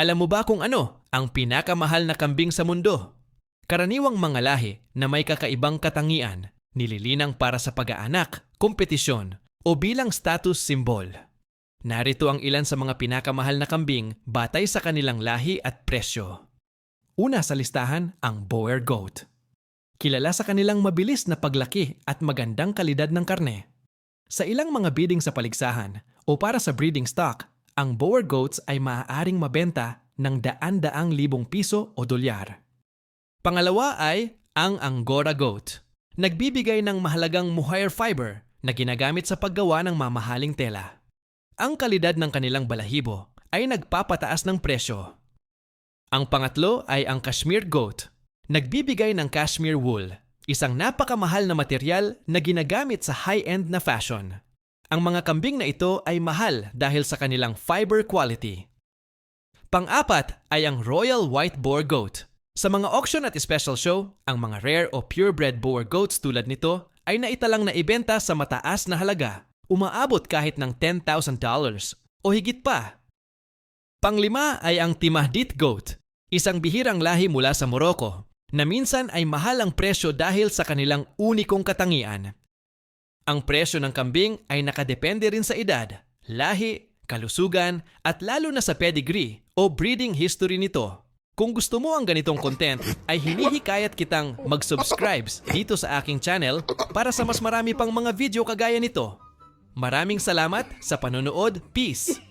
Alam mo ba kung ano ang pinakamahal na kambing sa mundo? Karaniwang mga lahi na may kakaibang katangian, nililinang para sa pag-aanak, kompetisyon, o bilang status symbol. Narito ang ilan sa mga pinakamahal na kambing batay sa kanilang lahi at presyo. Una sa listahan ang Boer Goat. Kilala sa kanilang mabilis na paglaki at magandang kalidad ng karne. Sa ilang mga bidding sa paligsahan o para sa breeding stock, ang Boer Goats ay maaaring mabenta ng daan-daang libong piso o dolyar. Pangalawa ay ang Angora Goat. Nagbibigay ng mahalagang mohair fiber na ginagamit sa paggawa ng mamahaling tela. Ang kalidad ng kanilang balahibo ay nagpapataas ng presyo. Ang pangatlo ay ang Kashmir Goat. Nagbibigay ng cashmere wool, isang napakamahal na material na ginagamit sa high-end na fashion. Ang mga kambing na ito ay mahal dahil sa kanilang fiber quality. Pang-apat ay ang Royal White Boar Goat. Sa mga auction at special show, ang mga rare o purebred Boer goats tulad nito ay naitalang na ibenta sa mataas na halaga, umaabot kahit ng $10,000 o higit pa. Panglima ay ang Timahdit Goat, isang bihirang lahi mula sa Morocco na minsan ay mahal ang presyo dahil sa kanilang unikong katangian. Ang presyo ng kambing ay nakadepende rin sa edad, lahi, kalusugan at lalo na sa pedigree o breeding history nito. Kung gusto mo ang ganitong content, ay hinihikayat kitang mag-subscribe dito sa aking channel para sa mas marami pang mga video kagaya nito. Maraming salamat sa panonood. Peace!